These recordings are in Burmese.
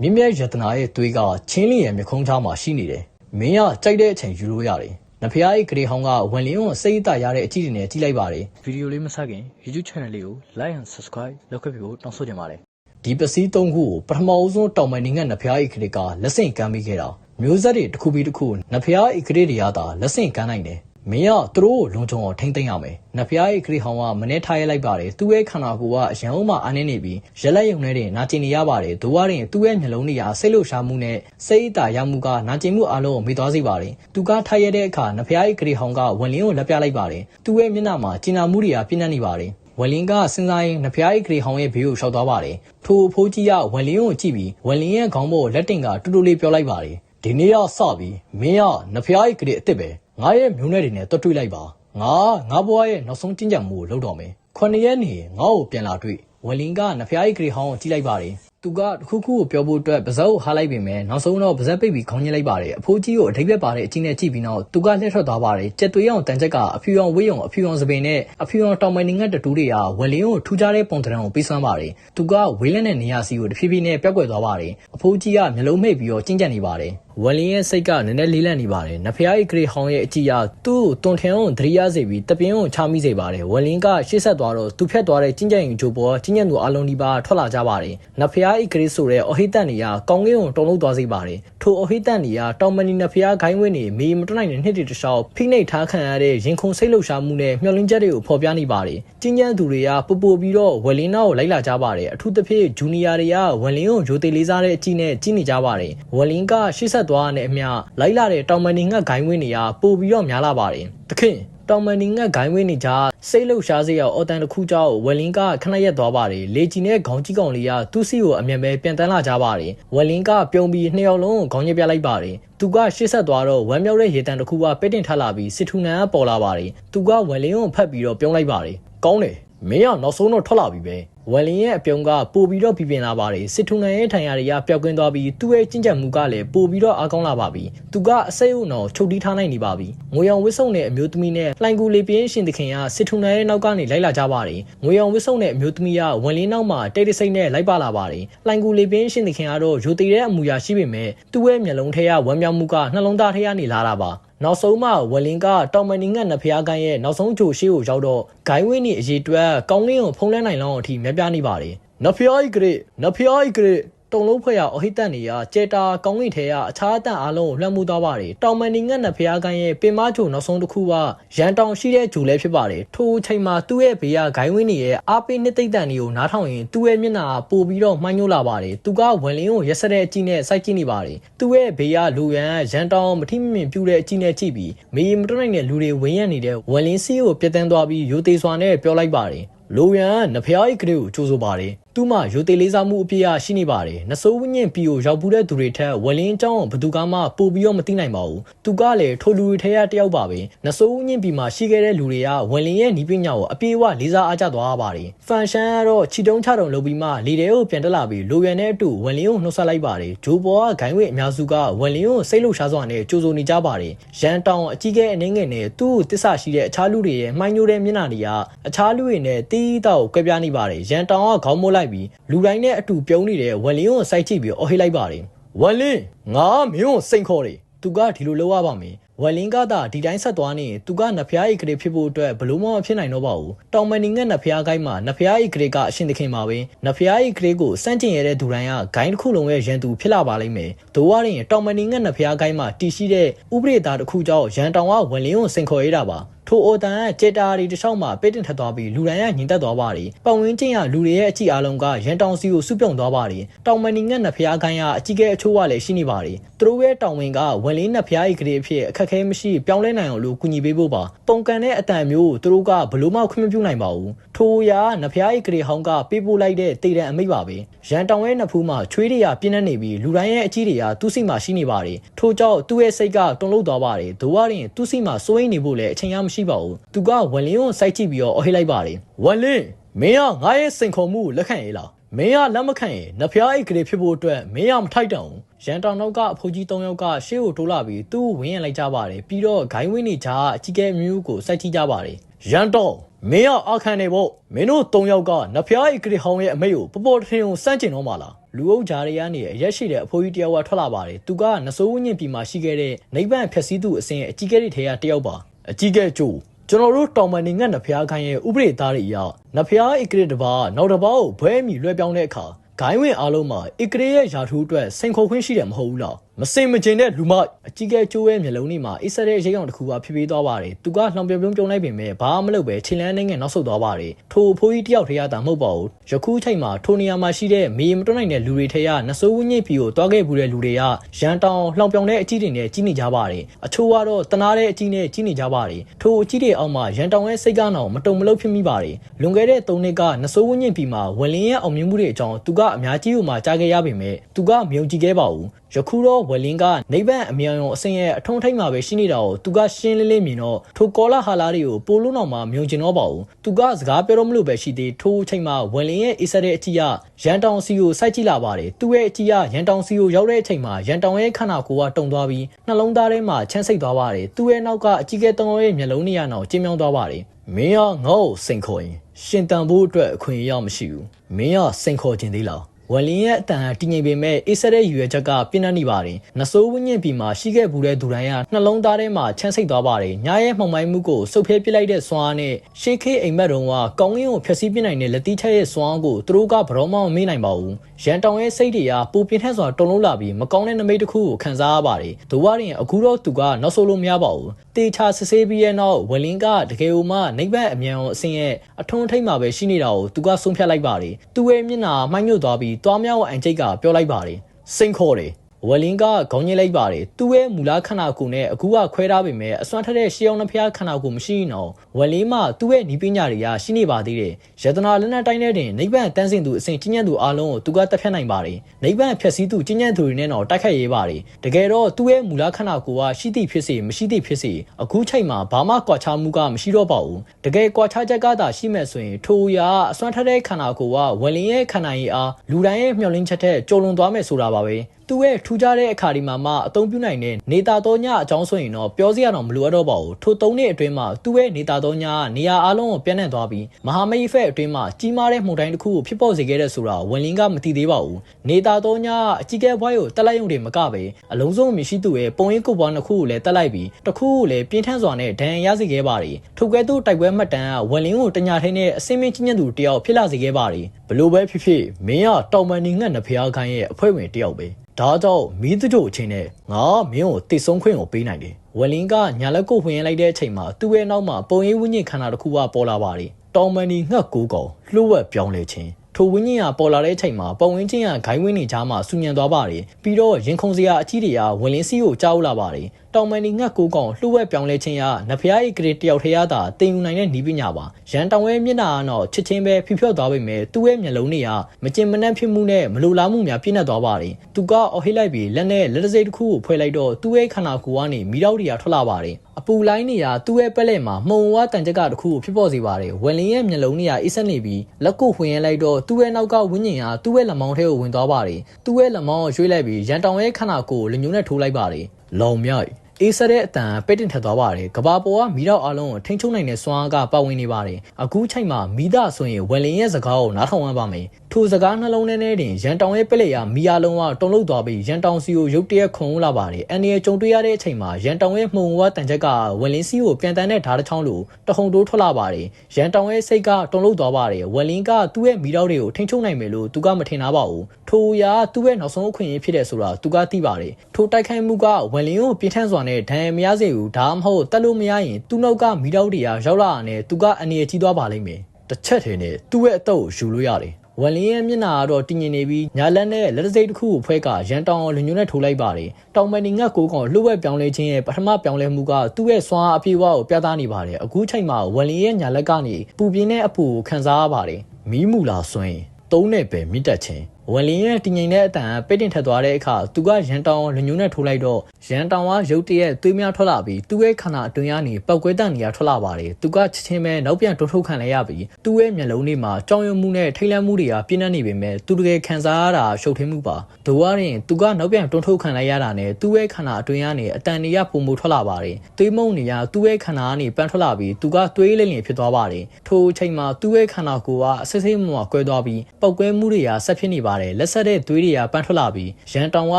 မြင့်မြတ်ယတနာရဲ့သွေးကချင်းလီရဲ့မျက်ခုံးချားမှာရှိနေတယ်မင်းကကြိုက်တဲ့အချိန်ယူလို့ရတယ်နဖျားအိတ်ဂရေဟောင်းကဝန်လင်းကိုစိတ်အသာရတဲ့အကြည့်တွေနဲ့ကြည့်လိုက်ပါတယ်ဗီဒီယိုလေးမစခင် YouTube channel လေးကို like and subscribe လုပ်ခဲ့ပြီးဖို့တောင်းဆိုချင်ပါတယ်ဒီပစည်းသုံးခုကိုပထမအဆုံးတောင်ပန်နိုင်ငံနဖျားအိတ်ဂရေကလက်ဆင့်ကမ်းပေးခဲ့တာမျိုးဆက်တွေတစ်ခုပြီးတစ်ခုနဖျားအိတ်ဂရေတွေကသာလက်ဆင့်ကမ်းနိုင်တယ် မင်းကသူတို့ကိုလုံခြုံအောင်ထိမ့်သိမ်းရမယ်။နဖျားရဲ့ခရီဟောင်းကမနေ့ထားရလိုက်ပါတယ်။သူ့ရဲ့ခန္ဓာကိုယ်ကအရန်အောင်မှအားနေနေပြီးရက်လက်ယုံနေတဲ့နာကျင်နေရပါတယ်။ဒိုးဝရင်သူ့ရဲ့မျက်လုံးတွေကစိတ်လှုပ်ရှားမှုနဲ့စိတ်အတာရမှုကနာကျင်မှုအလုံးကိုမေ့သွားစေပါတယ်။သူကထားရတဲ့အခါနဖျားရဲ့ခရီဟောင်းကဝန်လင်းကိုလက်ပြလိုက်ပါတယ်။သူ့ရဲ့မျက်နှာမှာကျင်နာမှုတွေကပြည့်နှက်နေပါတယ်။ဝလင်ကစဉ်းစားရင်နဖျားရဲ့ဂရီဟောင်းရဲ့ဘေးကိုရှောက်သွားပါတယ်။ထိုအဖိုးကြီးကဝလင်ကိုကြည့်ပြီးဝလင်ရဲ့ခေါင်းပေါ်လက်တင်ကတူတူလေးပြောလိုက်ပါတယ်။ ဒီနေ့ကစပြီးမင်းကနဖျားရဲ့ဂရီအစ်စ်ပဲငါရဲ့မျိုးနွယ်တွေနဲ့တွတ်တွေ့လိုက်ပါ။ငါငါဘွားရဲ့နောက်ဆုံးကျင့်ကြံမှုကိုလုပ်တော့မယ်။ခုနှစ်ရက်နေငါ့ကိုပြန်လာတွေ့ဝလင်ကနဖျားရဲ့ဂရီဟောင်းကိုကြည့်လိုက်ပါတယ်။သူကတခုခုကိုပြောဖို့အတွက်ပါဇက်ကိုဟားလိုက်ပေမဲ့နောက်ဆုံးတော့ပါဇက်ပိတ်ပြီးခေါင်းညှိလိုက်ပါတယ်အဖိုးကြီးကိုအထိပ်ပြက်ပါတဲ့အချင်းနဲ့ကြည့်ပြီးနောက်သူကလှည့်ထွက်သွားပါတယ်ကြက်သွေးအောင်တန်ချက်ကအဖြူအောင်ဝေးအောင်အဖြူအောင်စပင်နဲ့အဖြူအောင်တောင်မင်းငတ်တတူးတွေကဝလင်းကိုထူးခြားတဲ့ပုံသဏ္ဍာန်ကိုပေးစွမ်းပါတယ်သူကဝေးလက်နဲ့နေရာစီကိုတဖြည်းဖြည်းနဲ့ပြက်ကွယ်သွားပါတယ်အဖိုးကြီးကမျက်လုံးမိတ်ပြီးတော့ကျဉ်ကျပ်နေပါတယ် ဝလင်းရဲ့စိတ်ကနည်းနည်းလေးလန့်နေပါတယ်နဖျားရဲ့ဂရေဟောင်းရဲ့အကြည့်အရသူ့ကိုတွန်ထန်အောင်သတိရစေပြီးတပင်းကိုချမိစေပါတယ်ဝလင်းကရှေ့ဆက်သွားတော့သူဖြတ်သွားတဲ့ကျဉ်ကျပ်ရင်ဂျိုပေါ်ကျဉ်ကျပ်သူအလုံးဒီပါထွက်လာကြပါတယ်နဖျားရဲ့ဂရေဆိုတဲ့အဟိတန်တွေကကောင်းကင်ကိုတုံလို့သွားစေပါတယ်ထိုအဟိတန်တွေကတောင်မနီနဖျားခိုင်းဝင်းနေမေမတွနိုင်တဲ့နှစ်တွေတစ်လျှောက်ဖိနှိပ်ထားခံရတဲ့ရင်ခုန်စိတ်လှုပ်ရှားမှုနဲ့မျောလင်းချက်တွေကိုဖော်ပြနေပါတယ်ကျဉ်ကျပ်သူတွေကပူပူပြီးတော့ဝလင်းနာကိုလိုက်လာကြပါတယ်အထူးသဖြင့်ဂျူနီယာတွေကဝလင်းကိုဂျိုသေးလေးစားတဲ့အကြည့်နဲ့ကြည့်နေကြပါတယ်ဝလင်းကရှေ့ဆက်သွားတဲ့အမျှလိုက်လာတဲ့တောင်မနီငတ်ဂိုင်းဝင်းတွေကပို့ပြီးတော့များလာပါတယ်သခင်တောင်မန်နီငတ်ဂိုင်းဝင်းနေကြစိတ်လှုပ်ရှားစေရောက်အော်တန်တစ်ခုကြောင့်ဝယ်လင်းကခဏရက်သွားပါတယ်လေဂျီနဲ့ခေါင်းကြီးကောင်လေးကသူ့စီကိုအမြန်ပဲပြန်တန်းလာကြပါတယ်ဝယ်လင်းကပြုံးပြီးနှစ်ယောက်လုံးကိုခေါင်းညက်ပြလိုက်ပါတယ်သူကရှေ့ဆက်သွားတော့ဝမ်းမြောက်တဲ့ရေတံတစ်ခုကပဲ့တင်ထပ်လာပြီးစစ်ထူနန်ကပေါ်လာပါတယ်သူကဝယ်လင်းကိုဖတ်ပြီးတော့ပြုံးလိုက်ပါတယ်ကောင်းတယ် မင်းကနောက်ဆုံးတော့ထွက်လာပြီပဲဝယ်လင်းရဲ့အပြုံးကပို့ပြီးတော့ပြပြင်းလာပါတယ်စစ်ထုံနိုင်ရဲ့ထိုင်ရာတွေကပျောက်ကင်းသွားပြီးသူ့ရဲ့ကျင့်ကြံမှုကလည်းပို့ပြီးတော့အားကောင်းလာပါပြီသူကအစိတ်အုံတော်ချုပ်တီးထားနိုင်နေပါပြီငွေရောင်ဝစ်စုံတဲ့အမျိုးသမီးနဲ့လှိုင်ကူလေးပြင်းရှင်သခင်ကစစ်ထုံနိုင်ရဲ့နောက်ကနေလိုက်လာကြပါတယ်ငွေရောင်ဝစ်စုံတဲ့အမျိုးသမီးကဝယ်လင်းနောက်မှာတိတ်တဆိတ်နဲ့လိုက်ပါလာပါတယ်လှိုင်ကူလေးပြင်းရှင်သခင်ကတော့ရိုသေတဲ့အမူအရာရှိပေမဲ့သူ့ရဲ့မျက်လုံးထဲကဝမ်းမြောက်မှုကနှလုံးသားထဲကနေလာတာပါ နောက်ဆုံးမှဝလင်ကတောင်မနီငတ်နဖျားကိုင်းရဲ့နောက်ဆုံးဂျိုရှိကိုရောက်တော့ဂိုင်းဝင်းနေအရေးတွက်ကောင်းလင်းကိုဖုံးလန်းနိုင်လောက်အထိမြပြနေပါတယ်နဖျားဤဂရေနဖျားဤဂရေ တုံလုံးဖွဲ့ရအဟိတန်နေရကျေတာကောင်းကင်ထဲကအခြားအတန်အားလုံးကိုလွှမ်းမိုးသွားပါတယ်တောင်မနီငတ်နဖျားကိုင်းရဲ့ပင်မဂျိုနောက်ဆုံးတစ်ခုကရန်တောင်ရှိတဲ့ဂျိုလဲဖြစ်ပါတယ်ထိုအချိန်မှာသူ့ရဲ့ဘေးကဂိုင်းဝင်းနေရဲ့အားပေးနှစ်သိမ့်တန်တွေကိုနားထောင်ရင်သူ့ရဲ့မျက်နှာပိုပြီးတော့မှိုင်းညို့လာပါတယ်သူကဝင်လင်းကိုရက်စတဲ့အကြည့်နဲ့စိုက်ကြည့်နေပါတယ်သူ့ရဲ့ဘေးကလူရန်ရန်တောင်မထိမမြင်ပြူတဲ့အကြည့်နဲ့ကြည့်ပြီးမေးမတွနိုင်တဲ့လူတွေဝင်းရနေတဲ့ဝင်လင်းစီးကိုပြတ်တန်းသွားပြီးရိုသေစွာနဲ့ပြောလိုက်ပါတယ်လိုရန်နဖျားဤကလေးကိုကြိုးဆိုပါတယ် သူ့မှာရိုသေလေးစားမှုအပြည့်အရှိနေပါတယ်နဆိုးဝင်းညင်ပီကိုရောက်ပူးတဲ့သူတွေထက်ဝလင်းအကြောင်းဘသူကမှပို့ပြီးတော့မသိနိုင်ပါဘူးသူကလည်းထိုလူတွေထဲကတယောက်ပါပဲနဆိုးဝင်းညင်ပီမှာရှိခဲ့တဲ့လူတွေကဝလင်းရဲ့နီးပညာကိုအပြည့်အဝလေးစားအားကျသွားပါတယ်ဖန်ရှန်ကတော့ချီတုံးချတုံလုပ်ပြီးမှလေတဲကိုပြန်တက်လာပြီးလိုရန်နဲ့အတူဝလင်းကိုနှုတ်ဆက်လိုက်ပါတယ်ဂျိုးဘောကဂိုင်းဝဲအများစုကဝလင်းကိုစိတ်လှုပ်ရှားစွာနဲ့ကြိုးဆိုနေကြပါတယ်ရန်တောင်အကြီးကဲအနေငယ်နဲ့သူ့ကိုတစ္ဆာရှိတဲ့အခြားလူတွေရဲ့မှိုင်းညိုတဲ့မျက်နှာတွေကအခြားလူတွေနဲ့တီးတောက်ကွဲပြားနေပါတယ်ရန်တောင်ကခေါင်းမိုးလိုက်ပြီးလူတိုင်းနဲ့အတူပြုံးနေတဲ့ဝလင်းကိုစိုက်ကြည့်ပြီးအော်ဟိလိုက်ပါတယ်ဝလင်းငါမင်းကိုစိန်ခေါ်တယ်သူကဒီလိုလုပ်ရပါမယ်ဝယ်လင်းကသာဒီတိုင်းဆက်သွားနေသူကနဖျားအိတ်ကလေးဖြစ်ဖို့အတွက်ဘလို့မှမဖြစ်နိုင်တော့ပါဘူးတောင်မနီငတ်နဖျားကိုင်းမှာနဖျားအိတ်ကလေးကအရှင်သခင်ပါပဲနဖျားအိတ်ကလေးကိုစန့်ကျင်ရတဲ့သူတိုင်းကဂိုင်းတစ်ခုလုံးရဲ့ရန်သူဖြစ်လာပါလိမ့်မယ်ဒိုးဝရင်တောင်မနီငတ်နဖျားကိုင်းမှာတီရှိတဲ့ဥပဒေသားတစ်ခုကြောင့်ရန်တောင်ကဝယ်လင်းကိုစင်ခေါ်ရတာပါ ထိုအိုတန်ကကြေတာရီတစ်လျှောက်မှာပိတ်တင်ထက်သွားပြီးလူတိုင်းကညင်သက်သွားပါတယ်။ပတ်ဝန်းကျင်ကလူတွေရဲ့အကြည့်အလုံးကရန်တောင်စီကိုစုပြုံသွားပါတယ်။တောင်မဏီငတ်နဖျားကိုင်းကအကြီးကဲအချိုးကလည်းရှိနေပါတယ်။သူတို့ရဲ့တောင်ဝင်ကဝင်လေးနဖျားအိတ်ကလေးအဖြစ်အခက်အခဲမရှိပြောင်းလဲနိုင်အောင်လို့ကူညီပေးဖို့ပါ။ပုံကန်တဲ့အတန်မျိုးကိုသူတို့ကဘလို့မှခွင့်မပြုနိုင်ပါဘူး။ထိုရာနဖျားအိတ်ကလေးဟောင်းကပေးပို့လိုက်တဲ့တေတံအမိတ်ပါပဲ။ရန်တောင်ရဲ့နဖူးမှာချွေးတွေကပြင်းနေနေပြီးလူတိုင်းရဲ့အကြည့်တွေကသူ့စိတ်မှာရှိနေပါတယ်။ထို့ကြောင့်သူ့ရဲ့စိတ်ကတုန်လှုပ်သွားပါတယ်။ဒိုးဝရင်သူ့စိတ်မှာစိုးရိမ်နေဖို့လည်းအချိန်ရမရှိပါဘူး။သူကဝလင်းကိုစိုက်ကြည့်ပြီးတော့အော်ဟိလိုက်ပါတယ်ဝလင်းမင်းကငါရဲ့စိန်ခေါ်မှုကိုလက်ခံရေးလားမင်းကလက်မခံရင်နဖျားအိတ်ကလေးဖြစ်ဖို့အတွက်မင်းကမထိုက်တန်ဘူးရန်တောင်နောက်ကအဖိုးကြီး၃ယောက်ကရှေ့ကိုတိုးလာပြီးသူ့ကိုဝင်းရလိုက်ကြပါတယ်ပြီးတော့ဂိုင်းဝင်းနေကြအကြီးကဲမျိုးကိုစိုက်ကြည့်ကြပါတယ်ရန်တောင်မင်းကအခန့်နေဖို့မင်းတို့၃ယောက်ကနဖျားအိတ်ကလေးဟောင်းရဲ့အမိတ်ကိုပပေါ်ထင်ကိုစန့်ကျင်တော့မှလားလူအုပ်ကြားတွေကနေအရက်ရှိတဲ့အဖိုးကြီးတယောက်ကထွက်လာပါတယ်သူကနဆိုးဝင်းညင်ပြည်မှာရှိခဲ့တဲ့နိဗ္ဗာန်ဖြည့်ဆည်းသူအစဉ်အကြီးကဲတွေထဲကတယောက်ပါ အကြီးကဲကျိုးကျွန်တော်တို့တောင်ပန်နေငတ်နဖျားခိုင်းရဲ့ဥပဒေသားတွေအရနဖျားဧကရစ်တစ်ပါးနောက်တစ်ပါးကိုဘွဲအမိလွှဲပြောင်းတဲ့အခါဂိုင်းဝင်အားလုံးမှာဧကရစ်ရဲ့ယာထူးအတွက်စိန်ခေါ်ခွင့်ရှိတယ်မဟုတ်ဘူးလား မစင်မကျင်တဲ့လူမအကြီးကဲကျိုးရဲ့မျက်လုံးတွေမှာအိစတဲ့ရိတ်အောင်တစ်ခုကဖြစ်ပြီးသွားပါတယ်သူကလှောင်ပြုံပြုံပြုံလိုက်ပင်မဲ့ဘာမှမလုပ်ပဲခြေလန်းနိုင်ငံနောက်ဆုတ်သွားပါတယ်ထိုအဖိုးကြီးတယောက်တည်းရတာမဟုတ်ပါဘူးယခုချိန်မှာထိုနေရာမှာရှိတဲ့မေမတွန်းနိုင်တဲ့လူတွေထဲကနဆိုးဝင်းညစ်ပီကိုတွားခဲ့ဘူးတဲ့လူတွေကရန်တောင်လှောင်ပြောင်တဲ့အကြီးတွေနဲ့ကြီးနေကြပါတယ်အချို့ကတော့တနာတဲ့အကြီးနဲ့ကြီးနေကြပါတယ်ထိုအကြီးတွေအောက်မှာရန်တောင်ရဲ့စိတ်ကောင်းအောင်မတုံမလုံးဖြစ်မိပါတယ်လွန်ခဲ့တဲ့၃နှစ်ကနဆိုးဝင်းညစ်ပီမှာဝလင်းရဲ့အောင်မြင်မှုတွေအကြောင်းသူကအများကြီးကိုမှကြားခဲ့ရပေမဲ့သူကမြုံကြည့်ခဲ့ပါဘူး ယခုတော့ဝလင်းကနိဗ္ဗာန်အမြောင်ရုံအစင်ရဲ့အထုံးထိပ်မှာပဲရှိနေတာကိုသူကရှင်းလင်းလင်းမြင်တော့ထိုကောလာဟာလာတွေကိုပိုလုံးအောင်မှမြုံကျင်တော့ပါဘူးသူကစကားပြောတော့မလို့ပဲရှိသေးထိုအချိန်မှာဝလင်းရဲ့အေးဆက်တဲ့အချီကရန်တောင်စီကိုစိုက်ကြည့်လာပါတယ်သူ့ရဲ့အချီကရန်တောင်စီကိုရောက်တဲ့အချိန်မှာရန်တောင်ရဲ့ခန္ဓာကိုယ်ကတုံသွားပြီးနှလုံးသားထဲမှာချမ်းစိတ်သွားပါတယ်သူ့ရဲ့နောက်ကအကြီးကဲတောင်ရဲ့မျက်လုံးနေရနောက်ကျင်းမြောင်းသွားပါတယ်မင်းကငါ့ကိုစိန်ခေါ်ရင်ရှင်တန်ဖို့အတွက်အခွင့်အရေးမရှိဘူးမင်းကစိန်ခေါ်ခြင်းသေးလား ဝလင်းရဲ့အတန်ဟာတည်ငြိမ်ပေမဲ့အေးဆက်တဲ့ရွယ်ချက်ကပြင်းထန်နေပါတယ်။နဆိုးဝင်းညင်ပြည်မှာရှိခဲ့ဘူးတဲ့သူတိုင်းကနှလုံးသားထဲမှာချမ်းစိတ်သွားပါတယ်။ညရဲ့မှောင်မိုင်းမှုကိုစုပ်ဖဲပစ်လိုက်တဲ့စွမ်းအားနဲ့ရှေးခေးအိမ်မက်တုံးကကောင်းကင်ကိုဖျက်ဆီးပစ်နိုင်တဲ့လက်တီးချက်ရဲ့စွမ်းအားကိုသူတို့ကဘရောမမမေ့နိုင်ပါဘူး။ရန်တောင်ရဲ့စိတ်တွေကပူပြင်းထန်စွာတုံလုံးလာပြီးမကောင်းတဲ့နမိတ်တစ်ခုကိုခံစားရပါတယ်။ဒိုဝါရင်အခုတော့သူကနောက်ဆိုလို့မရပါဘူး။တေချာစစ်ဆေးပြီးရဲ့နောက်ဝလင်းကတကယ်လို့မှနိဗ္ဗာန်အမြန်အောင်အစင်းရဲ့အထွန်းထိပ်မှာပဲရှိနေတာကိုသူကဆုံးဖြတ်လိုက်ပါတယ်။သူ့ရဲ့မျက်နှာမှိုင်းညွတ်သွားပြီးတွားမြောက်အန်ချိတ်ကပြောလိုက်ပါတယ်စိန်ခေါ်တယ် ဝလင်းကခေါင်းညှိလိုက်ပါတယ်သူ့ရဲ့မူလခန္ဓာကိုယ်နဲ့အခုကခွဲထားပေမဲ့အစွမ်းထက်တဲ့ရှေးအောင်နှဖျားခန္ဓာကိုယ်မရှိတော့ဝလင်းမှသူ့ရဲ့ဤပညာတွေကရှိနေပါသေးတယ်ယတနာလက်နက်တိုင်းတဲ့တင်နိဗ္ဗာန်တန်းစင်သူအစဉ်ကျင့်ကြံသူအလုံးကိုသူကတက်ဖြတ်နိုင်ပါတယ်နိဗ္ဗာန်ဖြည့်ဆည်းသူကျင့်ကြံသူတွေနဲ့တော့တိုက်ခိုက်ရေးပါတယ်တကယ်တော့သူ့ရဲ့မူလခန္ဓာကိုယ်ကရှိသည့်ဖြစ်စေမရှိသည့်ဖြစ်စေအခုချိန်မှာဘာမှကွာခြားမှုကမရှိတော့ပါဘူးတကယ်ကွာခြားချက်ကသာရှိမဲ့ဆိုရင်ထိုအရာအစွမ်းထက်တဲ့ခန္ဓာကိုယ်ကဝလင်းရဲ့ခန္ဓာရည်အားလူတိုင်းရဲ့မျှော်လင့်ချက်ထက်ကျော်လွန်သွားမယ်ဆိုတာပါပဲသူ့ရဲ့ထူးခြားတဲ့အခါဒီမှာမှအသုံးပြုနိုင်တဲ့နေတာတော်ညအကြောင်းဆိုရင်တော့ပြောစရာတော့မလိုအပ်တော့ပါဘူးထိုသုံးနှစ်အတွင်းမှာသူ့ရဲ့နေတာတော်ညကနေရာအလုံးကိုပြန့်နှံ့သွားပြီးမဟာမိတ်ဖက်အတွင်းမှာကြီးမားတဲ့မှုန်တိုင်းတစ်ခုကိုဖြစ်ပေါ်စေခဲ့တဲ့ဆိုတာဝန်လင်းကမသိသေးပါဘူးနေတာတော်ညအကြီးကဲဘွားကိုတက်လိုက်ရုံတွေမကပဲအလုံးစုံမရှိသူရဲ့ပုံရိပ်ကုတ်ပွားနှစ်ခုကိုလည်းတက်လိုက်ပြီးတစ်ခုကိုလည်းပြင်းထန်စွာနဲ့ဒဏ်ရာရစေခဲ့ပါတယ်ထိုကဲ့သို့တိုက်ပွဲမှတ်တမ်းကဝန်လင်းကိုတညာထိုင်းတဲ့အစင်းမင်းချင်းညံ့သူတယောက်ဖြစ်လာစေခဲ့ပါတယ်ဘလို့ပဲဖြစ်ဖြစ်မင်းကတောင်ပန်နေငတ်နဖျားခိုင်းရဲ့အဖွဲ့ဝင်တယောက်ပဲဒါကြောင့်မီးသူတို့အချင်းနဲ့ငါမင်းကိုတိတ်ဆုံးခွင့်ကိုပေးနိုင်တယ်ဝလင်းကညာလက်ကိုဝင်လိုက်တဲ့အချိန်မှာသူ့ရဲ့နောက်မှာပုံရိပ်ဝင်းညင်ခန္ဓာတစ်ခုကပေါ်လာပါတယ်တောင်မန်နီငှက်ကိုကောင်လှုပ်ဝက်ပြောင်းလဲခြင်းထိုဝင်းညင်ကပေါ်လာတဲ့အချိန်မှာပုံဝင်းချင်းကဂိုင်းဝင်းနေကြားမှာဆူညံသွားပါတယ်ပြီးတော့ရင်ခုန်စရာအကြီးတွေကဝင်လင်းစီကိုကြားလာပါတယ် တောင်မန်နီငှက်ကိုကောင်လှုပ်ဝက်ပြောင်းလဲခြင်းကနဖျား၏ဂရေတယောက်ထရတာတင်ယူနိုင်တဲ့နီးပညာပါရန်တောင်ရဲ့မျက်နှာကတော့ချစ်ချင်းပဲဖိဖြော့သွားပေမဲ့သူ့ရဲ့မျက်လုံးတွေကမကျင်မနှံ့ဖြစ်မှုနဲ့မလိုလားမှုများပြည့်နေသွားပါတယ်သူကအော်ဟိလိုက်ပြီးလက်နဲ့လက်တစိတ်တစ်ခုကိုဖွဲလိုက်တော့သူ့ရဲ့ခန္ဓာကိုယ်ကနေမိတော့တွေကထွက်လာပါတယ်အပူလိုင်းနေရာသူ့ရဲ့ပက်လက်မှာမှုံဝါတန်ချက်ကတစ်ခုကိုဖြစ်ပေါ်စေပါတယ်ဝယ်လင်းရဲ့မျက်လုံးတွေကအေးဆက်နေပြီးလက်ကိုဝင်ရလိုက်တော့သူ့ရဲ့နောက်ကဝင်းညင်ကသူ့ရဲ့လက်မောင်းထဲကိုဝင်သွားပါတယ်သူ့ရဲ့လက်မောင်းကိုရွှေ့လိုက်ပြီးရန်တောင်ရဲ့ခန္ဓာကိုယ်ကိုလက်ညှိုးနဲ့ထိုးလိုက်ပါတယ်လောင်မြိုက် အေးဆက်တဲ့အတန်ပဲ့တင်ထက်သွားပါတယ်ကဘာပေါ်ကမီတော့အလုံးကိုထိန်းချုပ်နိုင်တဲ့စွမ်းအားကပါဝင်နေပါတယ်အခုချိန်မှာမီဒဆိုရင်ဝယ်လင်းရဲ့စကားကိုနားထောင်ရပါမယ် ထိုစကားနှလုံးထဲနဲ့တင်ရန်တောင်ရဲ့ပလက်ရမီယာလုံးကတုံလုတ်သွားပြီးရန်တောင်စီကိုရုတ်တရက်ခုံလာပါတယ်အန်ဒီရဲ့ကြုံတွေ့ရတဲ့အချိန်မှာရန်တောင်ရဲ့မှုံဝါတန်ချက်ကဝယ်လင်းစီကိုပြန်တန်းတဲ့ဓာတ်တစ်ချောင်းလိုတဟုန်တိုးထွက်လာပါတယ်ရန်တောင်ရဲ့စိတ်ကတုံလုတ်သွားပါတယ်ဝယ်လင်းကသူ့ရဲ့မီတော့တွေကိုထိန်းချုပ်နိုင်မယ်လို့သူကမထင်ထားပါဘူးထိုအရာသူ့ရဲ့နောက်ဆုံးအခွင့်အရေးဖြစ်တယ်ဆိုတာသူကသိပါတယ်ထိုတိုက်ခိုက်မှုကဝယ်လင်းကိုပြင်းထန်စွာနဲ့ဒဏ်ရာမရစေဘူးဒါမှမဟုတ်တက်လို့မရရင်သူ့နောက်ကမီတော့တွေကရောက်လာတာနဲ့သူကအန်ဒီရဲ့ကြီးသွားပါလိမ့်မယ်တစ်ချက်ထည်နဲ့သူ့ရဲ့အတော့ကိုယူလို့ရတယ် ဝလင်းရဲ့မျက်နှာကတော့တည်ငြိမ်နေပြီးညာလက်နဲ့လက်စိတ်တစ်ခုကိုဖွဲကရန်တောင်လူညွန့်နဲ့ထိုးလိုက်ပါတယ်။တောင်မနီငတ်ကိုကောင်လှုပ်ဝက်ပြောင်းလဲခြင်းရဲ့ပထမပြောင်းလဲမှုကသူ့ရဲ့စွမ်းအားအပြည့်အဝကိုပြသနေပါတယ်။အခုချိန်မှာဝလင်းရဲ့ညာလက်ကနေပူပြင်းတဲ့အပူကိုခံစားရပါတယ်။မီးမူလာဆွင်းသုံးနဲ့ပဲမြင့်တက်ခြင်း ဝလင်းရဲ့တည်ငြိမ်တဲ့အတန်ပိတ်တင်ထက်သွားတဲ့အခါသူကရန်တောင်လူညွန့်နဲ့ထိုးလိုက်တော့ရန်တောင်ကရုတ်တရက်သွေးများထွက်လာပြီးသူ့ရဲ့ခန္ဓာအတွင်းကနေပောက်ကွဲတန်နေရထွက်လာပါတယ်သူကချက်ချင်းပဲနောက်ပြန်တွန်းထုတ်ခံလိုက်ရပြီးသူ့ရဲ့မျက်လုံးတွေမှာကြောင်ရွံ့မှုနဲ့ထိတ်လန့်မှုတွေကပြင်းထန်နေပေမဲ့သူတကယ်ခံစားရတာရှုပ်ထွေးမှုပါဒိုဝါရင်သူကနောက်ပြန်တွန်းထုတ်ခံလိုက်ရတာနဲ့သူ့ရဲ့ခန္ဓာအတွင်းကနေအတန်တွေကပုံမထွက်လာပါတယ်သွေးမုံတွေကသူ့ရဲ့ခန္ဓာကနေပန်းထွက်လာပြီးသူကသွေးလိမ့်လင်ဖြစ်သွားပါတယ်ထိုအချိန်မှာသူ့ရဲ့ခန္ဓာကိုယ်ကအစစ်စစ်မှွာကွဲသွားပြီးပောက်ကွဲမှုတွေကဆက်ဖြစ်နေပါပါတယ်လက်ဆက်တဲ့သွေးတွေကပန်းထွက်လာပြီးရန်တောင်က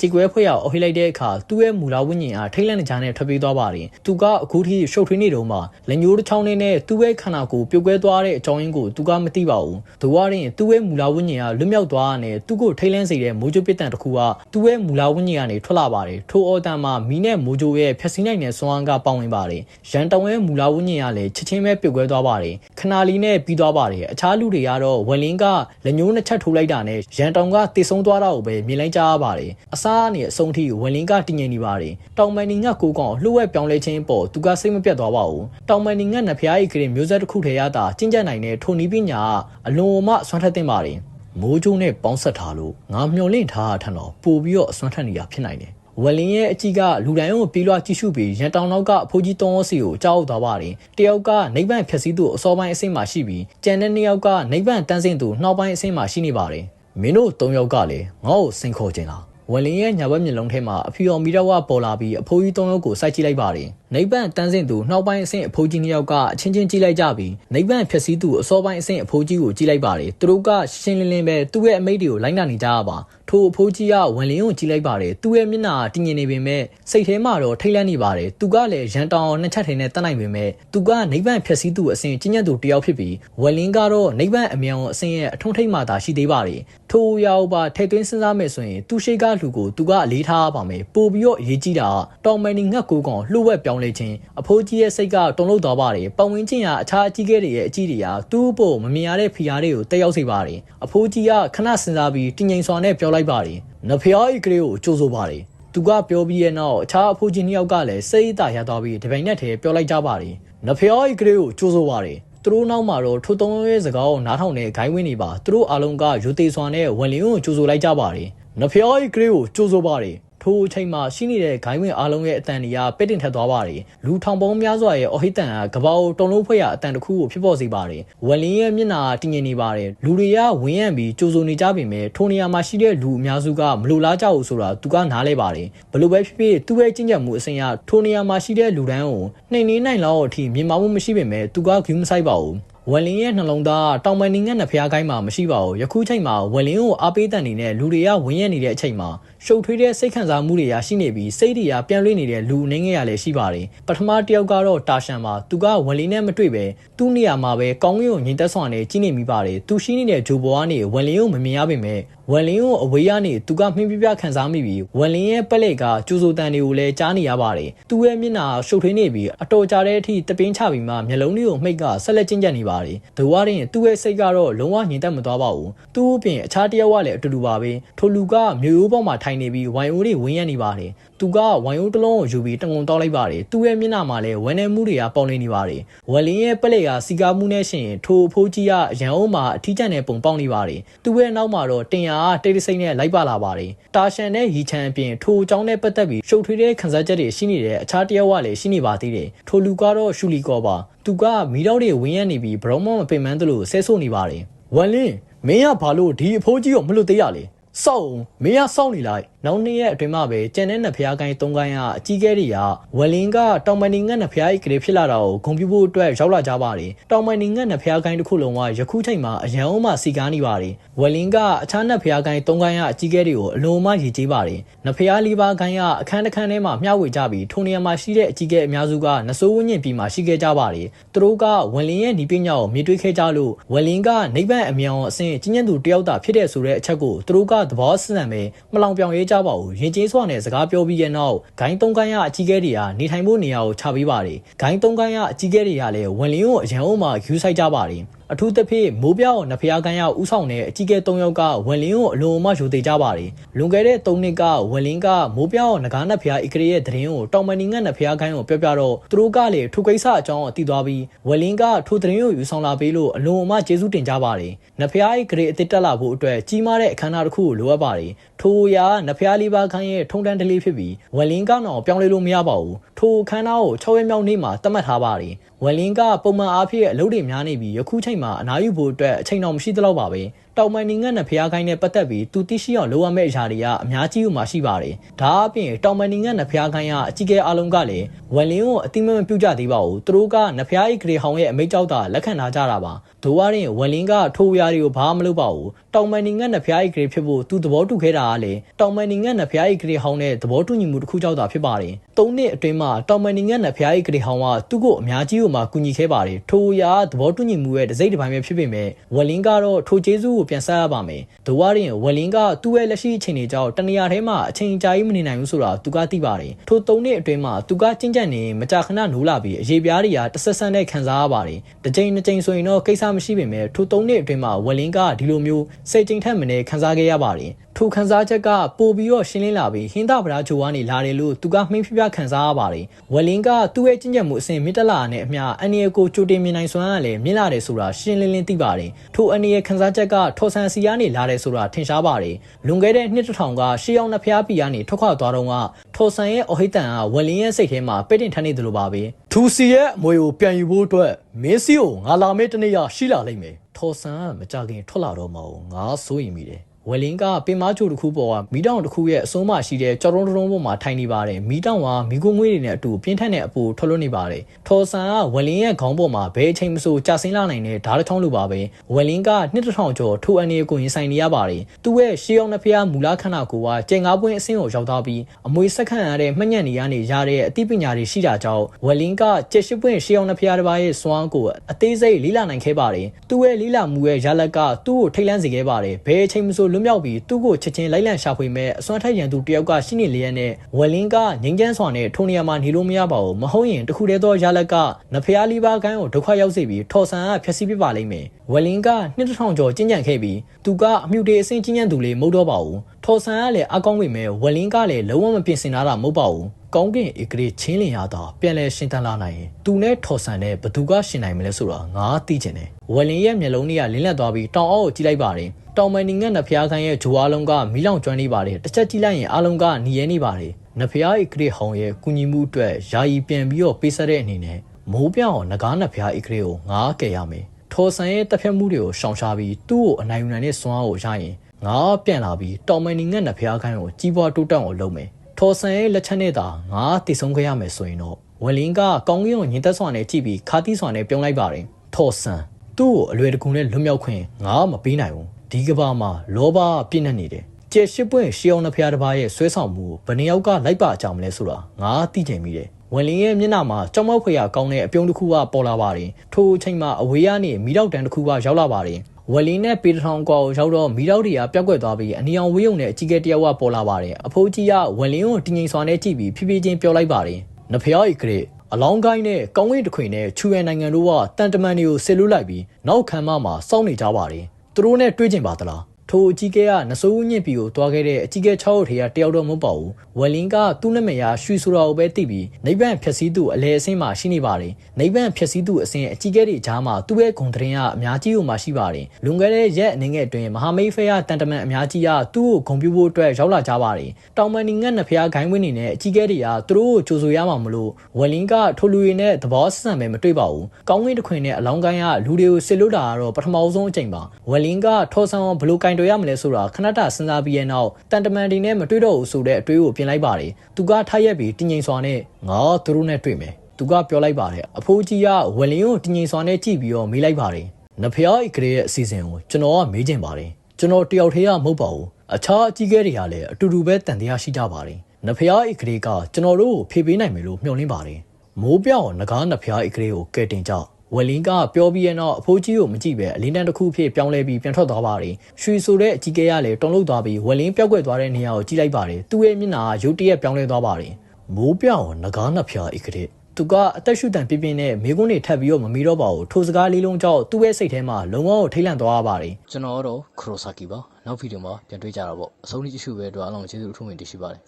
ကြေကွဲဖွဲ့ရောက်အဟိလိုက်တဲ့အခါသူ့ရဲ့မူလာဝိညာဉ်အားထိတ်လန့်နေကြတဲ့ထွက်ပြေးသွားပါတယ်သူကအခုထိရှုပ်ထွေးနေတော့မှလက်ညှိုးတစ်ချောင်းနဲ့သူ့ရဲ့ခန္ဓာကိုယ်ပြုတ်ကွဲသွားတဲ့အကြောင်းရင်းကိုသူကမသိပါဘူးသူကရင်သူ့ရဲ့မူလာဝိညာဉ်ကလွတ်မြောက်သွားတဲ့သူ့ကိုထိတ်လန့်စေတဲ့မိုးကြိုးပစ်တန်တစ်ခုကသူ့ရဲ့မူလာဝိညာဉ်ကနေထွက်လာပါတယ်ထိုအော်တန်မှာမီးနဲ့မိုးကြိုးရဲ့ဖျက်ဆီးနိုင်တဲ့စွမ်းအားကပေါဝင်ပါတယ်ရန်တောင်ရဲ့မူလာဝိညာဉ်ကလည်းချက်ချင်းပဲပြုတ်ကွဲသွားပါတယ်ခနာလီနဲ့ပြီးသွားပါတယ်အခြားလူတွေကတော့ဝလင်းကလက်ညှိုးနှစ်ချက်ထိုးလိုက်တာနဲ့ရန်တောင်ကတေဆုံးသွားတာကိုပဲမြင်လိုက်ကြရပါတယ်အစားအနေအဆုံးထိဝလင်းကတည်ငြိမ်နေပါတယ်တောင်မန်နီငတ်ကိုကောင်လှုပ်ဝက်ပြောင်းလဲခြင်းပေါ်သူကစိတ်မပြတ်သွားပါဘူးတောင်မန်နီငတ်နဖျားဤကရင်မျိုးဆက်တစ်ခုထဲရတာကျင့်ကြံနိုင်တဲ့ထိုနီးပညာအလွန်မှဆွမ်းထက်တင်ပါတယ်မိုးကြိုးနဲ့ပေါင်းဆက်ထားလို့ငါမျောလင့်ထားတာထက်တော့ပိုပြီးတော့အစွမ်းထက်နေရဖြစ်နိုင်တယ်ဝလင်းရဲ့အကြီးကလူတိုင်းကိုပြေးလွှားကြည့်ရှုပြီးရန်တောင်နောက်ကအဖိုးကြီးတောင်းစီကိုကြောက်သွားပါတယ်။တယောက်ကနိဗ္ဗာန်ဖြည့်ဆည်းသူအစောပိုင်းအဆင့်မှာရှိပြီးကျန်တဲ့နှစ်ယောက်ကနိဗ္ဗာန်တန်းဆင့်သူနှောက်ပိုင်းအဆင့်မှာရှိနေပါတယ်။ မင်းတို့သုံးယောက်ကလည်းငါ့ကိုစင်ခေါ်ခြင်းလားဝလင်းရဲ့ညာဘက်မျက်လုံးထဲမှာအဖီအောင်မီတော့ဝပေါ်လာပြီးအဖိုးကြီးသုံးယောက်ကိုစိုက်ကြည့်လိုက်ပါတယ်။ နိဗ္ဗာန်တန်းဆင့်သူနှောက်ပိုင်းအဆင့်အဖိုးကြီးနှစ်ယောက်ကအချင်းချင်းကြည့်လိုက်ကြပြီးနိဗ္ဗာန်ဖြည့်ဆည်းသူအစောပိုင်းအဆင့်အဖိုးကြီးကိုကြည့်လိုက်ပါတယ်။သူတို့ကရှင်းလင်းလင်းပဲသူ့ရဲ့အမိတ်တွေကိုလိုက်နာနေကြရပါ။ထိုအဖိုးကြီးကဝန်လင်းကိုကြည့်လိုက်ပါတယ်။သူ့ရဲ့မျက်နှာတည်ငြိမ်နေပေမဲ့စိတ်ထဲမှာတော့ထိတ်လန့်နေပါတယ်။သူကလည်းရန်တောင်နှစ်ချက်ထင်းနဲ့တတ်နိုင်ပေမဲ့သူကနိဗ္ဗာန်ဖြည့်ဆည်းသူအဆင့်ကျင့်ကြံသူတယောက်ဖြစ်ပြီးဝန်လင်းကတော့နိဗ္ဗာန်အမြောင်အဆင့်ရဲ့အထွန်းထိပ်မှသာရှိသေးပါတယ်။ထိုရောက်ပါထိတ်သွင်းစဉ်းစားမယ်ဆိုရင်သူရှိကလူကိုသူကအလေးထားပါမယ်။ပို့ပြီးတော့အရေးကြီးတာတောင်မန်နီငတ်ကိုကောင်လှုပ်ဝက်ပြောင်းလဲခြင်းအဖိုးကြီးရဲ့စိတ်ကတုန်လှုပ်သွားပါတယ်။ပတ်ဝန်းကျင်ကအခြားအကြီးကဲတွေရဲ့အကြီးတွေကသူ့ဖို့မမြင်ရတဲ့ဖီယာတွေကိုတက်ရောက်စေပါတယ်။အဖိုးကြီးကခဏစဉ်းစားပြီးတင်ငိမ်စွာနဲ့ပြောလိုက်ပါတယ်။နဖျားဤကလေးကိုကြိုးဆိုပါတယ်။သူကပြောပြီးရဲ့နောက်အခြားအဖိုးကြီးနှစ်ယောက်ကလည်းစိတ်အသာရသွားပြီးတပိန်နဲ့တည်းပြောလိုက်ကြပါတယ်။နဖျားဤကလေးကိုကြိုးဆိုပါတယ်။သူတို့နောက်မှာတော့ထိုသုံးရဲစကားကိုနားထောင်တဲ့ဂိုင်းဝင်းနေပါသူတို့အားလုံးကယူသေးစွာနဲ့ဝန်လင်းကိုကြိုးဆိုလိုက်ကြပါတယ်။နဖျားဤကလေးကိုကြိုးဆိုပါတယ်။ ထိုအချိန်မှာရှိနေတဲ့ဂိုင်းဝင်အားလုံးရဲ့အတန်တွေကပဲ့တင်ထက်သွားပါတယ်လူထောင်ပေါင်းများစွာရဲ့အော်ဟစ်တန်ကကပောက်တုံလုံးဖွဲ့ရအတန်တစ်ခုကိုဖြစ်ပေါ်စေပါတယ်ဝက်လင်းရဲ့မျက်နှာတည်ငြိမ်နေပါတယ်လူတွေကဝင်းရံပြီးကြိုးစုံနေကြပေမဲ့ထိုနေရာမှာရှိတဲ့လူအများစုကမလိုလားကြဘူးဆိုတာသူကနားလဲပါတယ်ဘလို့ပဲဖြစ်ဖြစ်သူ့ရဲ့ကျင့်ကြံမှုအစဉ်အရထိုနေရာမှာရှိတဲ့လူတန်းကိုနှိမ်နှင်းနိုင်လောက်အထိမြင်မာမှုမရှိပေမဲ့သူကဂူးမဆိုင်ပါဘူးဝက်လင်းရဲ့နှလုံးသားတောင်ပန်နေငတ်နှဖျားကိုင်းမှာမရှိပါဘူးယခုချိန်မှာဝက်လင်းကိုအားပေးတန်နေတဲ့လူတွေကဝင်းရနေတဲ့အချိန်မှာ ရှုပ်ထွေးတဲ့စိတ်ခံစားမှုတွေရရှိနေပြီးစိတ်တွေကပြန်လွှင့်နေတဲ့လူအနေငယ်ရလည်းရှိပါတယ်ပထမတစ်ယောက်ကတော့တာရှန်ပါသူကဝက်လင်းနဲ့မတွေ့ပဲသူ့နေရာမှာပဲကောင်းကင်ကိုငြိမ်သက်စွာနဲ့ကြီးနေမိပါတယ်သူရှိနေတဲ့ဂျိုဘွားကနေဝက်လင်းကိုမမြင်ရပေမဲ့ဝက်လင်းကိုအဝေးကနေသူကမှင်းပြပြခံစားမိပြီးဝက်လင်းရဲ့ပလက်ကကျူဆိုတန်တွေကိုလည်းကြားနေရပါတယ်သူ့ရဲ့မျက်နှာရှုပ်ထွေးနေပြီးအတော်ကြာတဲ့အထိတပင်းချပြီးမှမျက်လုံးတွေကိုမှိတ်ကဆက်လက်ကျဉ်ကျပ်နေပါတယ်ဒဝါရင်သူ့ရဲ့စိတ်ကတော့လုံးဝငြိမ်သက်မသွားပါဘူးသူ့အပြင်အခြားတစ်ယောက်ကလည်းအတူတူပါပဲထိုလူကမျိုးရိုးပေါ်မှာထိုင်နေပြီးဝိုင်အိုးတွေဝင်းရနေပါတယ်သူကဝိုင်အိုးတစ်လုံးကိုယူပြီးတငုံတောက်လိုက်ပါတယ်သူ့ရဲ့မျက်နှာမှာလည်းဝမ်းနေမှုတွေကပေါင်နေနေပါတယ်ဝက်လင်းရဲ့ပလက်ကစီကားမှုနဲ့ရှင်ထိုအဖိုးကြီးကရန်အုံးမှာအထီးကျန်တဲ့ပုံပေါက်နေပါတယ်သူ့ရဲ့နောက်မှာတော့တင်ယာကတိတ်တဆိတ်နဲ့လိုက်ပါလာပါတယ်တာရှန်နဲ့ရီချန်အပြင်ထိုအကြောင်းနဲ့ပတ်သက်ပြီးရှုပ်ထွေးတဲ့ခန်းစားချက်တွေရှိနေတဲ့အခြားတစ်ယောက်ကလည်းရှိနေပါသေးတယ်ထိုလူကတော့ရှူလီကောပါသူကမီးတော့တွေဝင်းရနေပြီးဘရုံမမပင်မန်းသလိုဆဲဆို့နေပါတယ်ဝက်လင်းမင်းကဘာလို့ဒီအဖိုးကြီးကိုမလွတ်သေးရလဲ စောက်မင်းကစောက်နေလိုက် နောက်နေ့ရက်အတွင်းမှာပဲကျန်တဲ့နှစ်ဖျားကိုင်းသုံးကိုင်းကအကြီးကဲတွေကဝလင်းကတောင်မန်နီငတ်နှစ်ဖျားကြီးကလေးဖြစ်လာတာကိုဂုံပြဖို့အတွက်ရောက်လာကြပါတယ်တောင်မန်နီငတ်နှစ်ဖျားကိုင်းတစ်ခုလုံးကယခုချိန်မှာအရန်အောင်မှစီကားနေပါတယ်ဝလင်းကအခြားနှစ်ဖျားကိုင်းသုံးကိုင်းကအကြီးကဲတွေကိုအလုံးမရည်ကြီးပါတယ်နှစ်ဖျားလေးပါးကိုင်းကအခန်းတစ်ခန်းထဲမှာမျှဝေကြပြီးထိုနေရာမှာရှိတဲ့အကြီးကဲအများစုကနဆိုးဝင်းညင်ပြီးမှရှိခဲ့ကြပါတယ်သူတို့ကဝလင်းရဲ့ညီပညာကိုမြင်တွေ့ခဲ့ကြလို့ဝလင်းကနိဗ္ဗာန်အမြောင်အဆင့်ကျဉ်းကျဉ်သူတယောက်သာဖြစ်တဲ့ဆိုတဲ့အချက်ကိုသူတို့ကသဘောဆန်းဆန်းပဲမလောင်ပြောင်ရေးကြပါဘူးယဉ်ကျေးစွာနဲ့စကားပြောပြီးတဲ့နောက်ဂိုင်းသုံးကိုင်းရအကြီးကဲတွေကနေထိုင်ဖို့နေရာကိုချပေးပါတယ်ဂိုင်းသုံးကိုင်းရအကြီးကဲတွေကလည်းဝန်လင်းကိုအရန်အောင်မှယူဆိုင်ကြပါတယ် အထူးသဖြင့်မိုးပြောင်းနဖျားကန်ရဥဆောင်တဲ့အကြီးကဲ၃ယောက်ကဝန်လင်းကိုအလုံးအမယူသေးကြပါတယ်လွန်ခဲ့တဲ့၃နှစ်ကဝန်လင်းကမိုးပြောင်းနဂါနဖျားဣကရေရဲ့သတင်းကိုတောင်မဏီငတ်နဖျားကိုင်းကိုပြောပြတော့သူတို့ကလည်းထိုကိစ္စအကြောင်းအသိသွားပြီးဝန်လင်းကထိုသတင်းကိုယူဆောင်လာပေးလို့အလုံးအမကျေးဇူးတင်ကြပါတယ်နဖျားဣကရေအစ်တက်လာဖို့အတွက်ကြီးမားတဲ့အခမ်းအနားတစ်ခုကိုလိုအပ်ပါတယ်ထိုရာနဖျားလေးပါခိုင်းရဲ့ထုံတန်းတလေးဖြစ်ပြီးဝန်လင်းကတော့ပြောင်းလဲလို့မရပါဘူးထိုအခမ်းအနားကို6ရက်မြောက်နေ့မှာသတ်မှတ်ထားပါတယ် ဝယ်လင်းကပုံမှန်အားဖြင့်အလုပ်တွေများနေပြီးယခုချိန်မှာအနားယူဖို့အတွက်အချိန်တော်မရှိသလောက်ပါပဲ တောင်မန်နိုင်ငံနဲ့ဖျားခိုင်းနဲ့ပတ်သက်ပြီးသူသိရှိအောင်လုပ်ရမယ့်အရာတွေကအများကြီးဥမှာရှိပါတယ်ဒါအပြင်တောင်မန်နိုင်ငံနဲ့ဖျားခိုင်းကအကြီးအကဲအားလုံးကလည်းဝယ်လင်းကိုအတိမမပြုတ်ကြသေးပါဘူးသူတို့ကနဖျားဤဂရေဟောင်ရဲ့အမိတ်ကြောက်တာလက်ခံထားကြတာပါဒိုဝါရင်ဝယ်လင်းကထိုးရတွေကိုဘာမှမလုပ်ပါဘူးတောင်မန်နိုင်ငံနဲ့ဖျားဤဂရေဖြစ်ဖို့သူသဘောတူခဲ့တာကလည်းတောင်မန်နိုင်ငံနဲ့ဖျားဤဂရေဟောင်နဲ့သဘောတူညီမှုတစ်ခုကြောက်တာဖြစ်ပါတယ်သုံးနှစ်အတွင်းမှာတောင်မန်နိုင်ငံနဲ့ဖျားဤဂရေဟောင်ကသူ့ကိုအများကြီးဥမှာကူညီခဲ့ပါတယ်ထိုရသဘောတူညီမှုရဲ့တစိမ့်တစ်ပိုင်းပဲဖြစ်ပေမဲ့ဝယ်လင်းကတော့ထိုကျေးဇူးကိုပြန်ဆက်ရပါမယ်ဒိုဝါရင်ဝယ်လင်းကသူ့ရဲ့လက်ရှိအခြေအနေကြောင့်တနေရာထဲမှာအချိန်ကြာကြီးမနေနိုင်ဘူးဆိုတာသူကသိပါတယ်ထိုသုံးနှစ်အတွင်းမှာသူကကျင့်ကြံနေမကြာခဏနိုးလာပြီးအရေးပြားတွေကတဆက်ဆန်းနဲ့ခံစားရပါတယ်တစ်ချိန်နှစ်ချိန်ဆိုရင်တော့ကိစ္စမရှိပေမဲ့ထိုသုံးနှစ်အတွင်းမှာဝယ်လင်းကဒီလိုမျိုးစိတ်ကြိမ်ထက်မနေခံစားခဲ့ရပါတယ်ထိုခံစားချက်ကပို့ပြီးတော့ရှင်းလင်းလာပြီးဟင်းသာပရာဂျိုကနေလာတယ်လို့သူကမှင်းပြပြခံစားရပါတယ်ဝယ်လင်းကသူ့ရဲ့ကျင့်ကြံမှုအစဉ်မြင့်တက်လာနဲ့အမျှအန်ရီကိုကြိုတင်မြင်နိုင်စွမ်းကလည်းမြင့်လာတယ်ဆိုတာရှင်းလင်းလင်းသိပါတယ်ထိုအန်ရီခံစားချက်ကထော်ဆန်စီကနေလာတယ်ဆိုတာထင်ရှားပါတယ်လွန်ခဲ့တဲ့နှစ်တစ်ထောင်ကရှေးအောင်နှစ်ဖျားပီကနေထွက်ခွာသွားတော့ကထော်ဆန်ရဲ့အဟိတန်ကဝယ်လင်းရဲ့စိတ်ထဲမှာပိတ်တင်ထမ်းနေတယ်လို့ပါပဲသူစီရဲ့အမွေကိုပြန်ယူဖို့အတွက်မင်းစီကိုငါလာမေးတနေ့ရရှိလာလိမ့်မယ်ထော်ဆန်ကမကြခင်ထွက်လာတော့မဟုတ်ငါစိုးရင်မိတယ် ဝယ်လင်းကပင်မချိုတစ်ခုပေါ်ကမီးတောင်တစ်ခုရဲ့အဆုံးမရှိတဲ့ကြော်တုံးတုံးပေါ်မှာထိုင်နေပါတယ်မီးတောင်ကမီးကိုငွေးတွေနဲ့အတူပြင်းထန်တဲ့အပူထွက်လွှတ်နေပါတယ်ထော်ဆန်ကဝယ်လင်းရဲ့ခေါင်းပေါ်မှာဘဲအချိန်မဆိုကြာဆင်းလာနိုင်တဲ့ဓာတ်တစ်ချောင်းလိုပါပဲဝယ်လင်းကနှစ်တစ်ထောင်ကျော်ထိုအနေကိုရင်ဆိုင်နေရပါတယ်သူ့ရဲ့ရှေးအောင်နှစ်ဖျားမူလခန္ဓာကိုယ်ကကျင်ငါးပွင့်အဆင့်ကိုရောက်သွားပြီးအမွေဆက်ခံရတဲ့မှတ်ညက်နေရနေရတဲ့အသိပညာတွေရှိတာကြောင့်ဝယ်လင်းကကျက်ရှိပွင့်ရှေးအောင်နှစ်ဖျားတစ်ပါးရဲ့စွမ်းကိုအသေးစိတ်လေးလာနိုင်ခဲ့ပါတယ်သူ့ရဲ့လေးလာမှုရဲ့ရလက်ကသူ့ကိုထိတ်လန့်စေခဲ့ပါတယ်ဘဲအချိန်မဆိုလွတ်မြောက်ပြီးသူ့ကိုချက်ချင်းလိုက်လံရှာဖွေမဲ့အစွမ်းထက်ရန်သူတယောက်ကရှိနေလျက်နဲ့ဝယ်လင်းကငိမ့်ချမ်းစွာနဲ့ထိုနေရာမှာနေလို့မရပါဘူးမဟုတ်ရင်တခုတည်းသောရလက်ကနဖျားလီပါကန်းကိုဒုက္ခရောက်စေပြီးထော်ဆန်ကဖျက်ဆီးပစ်ပါလိမ့်မယ်ဝယ်လင်းကနှစ်တစ်ထောင်ကျော်ကျဉ်ကြံခဲ့ပြီးသူကအမြူတေအစင်းကျဉ်ကြံသူလေးမဟုတ်တော့ပါဘူးထော်ဆန်ကလည်းအကောင်းပေမဲ့ဝယ်လင်းကလည်းလုံးဝမပြင်ဆင်လာတာမဟုတ်ပါဘူးကောင်းကင်ဧကရေချင်းလင်ရတာပြန်လဲရှင်းတန်းလာနိုင်ရင်သူနဲ့ထော်ဆန်နဲ့ဘသူကရှင်နိုင်မလဲဆိုတာငါသိချင်တယ်ဝယ်လင်းရဲ့မျက်လုံးတွေကလင်းလက်သွားပြီးတောင်အောက်ကိုကြည့်လိုက်ပါတယ် တောင်မန်နီငတ်နဖျားခန်းရဲ့ဂျိုအားလုံးကမီးလောင်ကျွမ်းနေပါတယ်တစ်ချက်ကြည့်လိုက်ရင်အားလုံးကหนีရဲနေပါတယ်နဖျားဧကရေဟောင်ရဲ့ကုညီမှုအတွက်ယာယီပြန်ပြီးတော့ပေးဆက်တဲ့အနေနဲ့မိုးပြောင်ငကားနဖျားဧကရေကိုငါကယ်ရမယ်ထော်ဆန်ရဲ့တပ်ဖြတ်မှုတွေကိုရှောင်ရှားပြီးသူ့ကိုအနိုင်ယူနိုင်တဲ့စွမ်းအားကိုရရင်ငါပြန်လာပြီးတောင်မန်နီငတ်နဖျားခန်းကိုကြီးပွားတိုးတက်အောင်လုပ်မယ်ထော်ဆန်ရဲ့လက်ချက်နဲ့သာငါတည်ဆုံးခဲ့ရမယ်ဆိုရင်တော့ဝယ်လင်းကကောင်းကင်ကိုညင်သက်စွာနဲ့ကြည့်ပြီးခါတီးစွာနဲ့ပြုံးလိုက်ပါတယ်ထော်ဆန်သူ့ကိုအလွယ်တကူနဲ့လွတ်မြောက်ခွင့်ငါမပေးနိုင်ဘူး ဒီကဘာမှာလောဘပြည့်နေနေတယ်ကျဲရှိပွင့်ရှီအောင်နှဖျားတစ်ပါးရဲ့ဆွဲဆောင်မှုကိုဘယ်နှယောက်ကလိုက်ပါကြမလဲဆိုတာငါသိချင်မိတယ်ဝင်လင်းရဲ့မျက်နှာမှာကြောင်မောက်ဖွေရကောင်းတဲ့အပြုံးတစ်ခုကပေါ်လာပါတယ်ထိုအချိန်မှာအဝေးကနေမီးတောက်တန်းတစ်ခုကရောက်လာပါတယ်ဝယ်လင်းနဲ့ပေတထောင်ကွာကိုရောက်တော့မီးတောက်တွေကပျောက်ကွက်သွားပြီးအနီအောင်ဝေးုံနဲ့အကြီးကဲတယောက်ကပေါ်လာပါတယ်အဖိုးကြီးကဝယ်လင်းကိုတင်းငိမ်စွာနဲ့ကြည့်ပြီးဖြည်းဖြည်းချင်းပြောလိုက်ပါတယ်နဖျားဤကလေးအလောင်းကိုင်းနဲ့ကောင်းဝင်းတစ်ခွင်နဲ့ချူရန်နိုင်ငံတို့ကတန်တမန်တွေကိုဆစ်လွတ်လိုက်ပြီးနောက်ခမ်းမမှာစောင့်နေကြပါတယ် သူတို့နဲ့တွေ့ကြင်ပါသလား ထိုအကြီးကဲကနဆိုးဦးညစ်ပြီးကိုတွားခဲ့တဲ့အကြီးကဲ6ရောက်ထေကတယောက်တော့မဟုတ်ပါဘူးဝယ်လင်းကသူ့နာမည်ရရွှေဆိုတာကိုပဲသိပြီးနိဗ္ဗာန်ဖြည့်ဆည်းသူအလဲအဆင်းမှာရှိနေပါတယ်နိဗ္ဗာန်ဖြည့်ဆည်းသူအဆင်းအကြီးကဲတွေကြားမှာသူ့ရဲ့ဂုံတရင်ကအများကြီးကိုမှရှိပါတယ်လွန်ခဲ့တဲ့ရက်အနေငယ်အတွင်းမဟာမိတ်ဖေးရတန်တမန်အများကြီးကသူ့ကိုဂုံပြဖို့အတွက်ရောက်လာကြပါတယ်တောင်မန်နီငတ်နှစ်ဖျားဂိုင်းဝင်းနေနဲ့အကြီးကဲတွေကသူတို့ကိုကြိုဆိုရမှာမလို့ဝယ်လင်းကထိုလူတွေနဲ့သဘောဆန်ပဲမတွေ့ပါဘူးကောင်းကင်တစ်ခွင်နဲ့အလောင်းကိုင်းကလူတွေကိုစစ်လို့တာကတော့ပထမဆုံးအကြိမ်ပါဝယ်လင်းကထော်ဆန်ဘလို့ကင်တော်ရမလဲဆိုတာခဏတာစဉ်းစားပြီးရဲ့နောက်တန်တမန်တွေနဲ့မတွေ့တော့ဘူးဆိုတဲ့အတွေးကိုပြင်လိုက်ပါတယ်သူကထားရက်ပြီးတင်းငိမ်စွာနဲ့ငါသူတို့နဲ့တွေ့မယ်သူကပြောလိုက်ပါတယ်အဖိုးကြီးကဝယ်လင်းကိုတင်းငိမ်စွာနဲ့ကြည့်ပြီးတော့မေးလိုက်ပါတယ်နဖျားဤကလေးရဲ့အစီအစဉ်ကိုကျွန်တော်ကမေးချင်ပါတယ်ကျွန်တော်တယောက်တည်းကမဟုတ်ပါဘူးအခြားအကြီးကဲတွေကလည်းအတူတူပဲတန်တရားရှိကြပါတယ်နဖျားဤကလေးကကျွန်တော်တို့ကိုဖြေပေးနိုင်မယ်လို့မျှော်လင့်ပါတယ်မိုးပြောင်ငကားနဖျားဤကလေးကိုကဲတင်ကြ ဝယ်လင်းကပြောပြီးရဲ့နောက်အဖိုးကြီးကိုမကြည့်ပဲအလင်းတန်းတစ်ခုဖြစ်ပြောင်းလဲပြီးပြန်ထွက်သွားပါတယ်။ရွှေဆိုတဲ့အကြီးကဲကလည်းတုံ့လုသွားပြီးဝယ်လင်းပျောက်ကွယ်သွားတဲ့နေရာကိုကြည့်လိုက်ပါတယ်။သူ့ရဲ့မျက်နှာကရုတ်တရက်ပြောင်းလဲသွားပါတယ်။မိုးပြောင်ငကားနှစ်ဖျားဧကတဲ့သူကအသက်ရှူတန်ပြင်းပြင်းနဲ့မိကုန်းတွေထပ်ပြီးတော့မမီတော့ပါဘူးထိုစကားလေးလုံးကြောင့်သူ့ရဲ့စိတ်ထဲမှာလုံးဝကိုထိတ်လန့်သွားရပါတယ်ကျွန်တော်ကတော့ခရိုဆာကီပါနောက်ဗီဒီယိုမှာပြန်တွေ့ကြတာပေါ့အဆုံးထိကြည့်ရှုပဲအတွက်အားလုံးကျေးဇူးအထူးတင်ရှိပါတယ်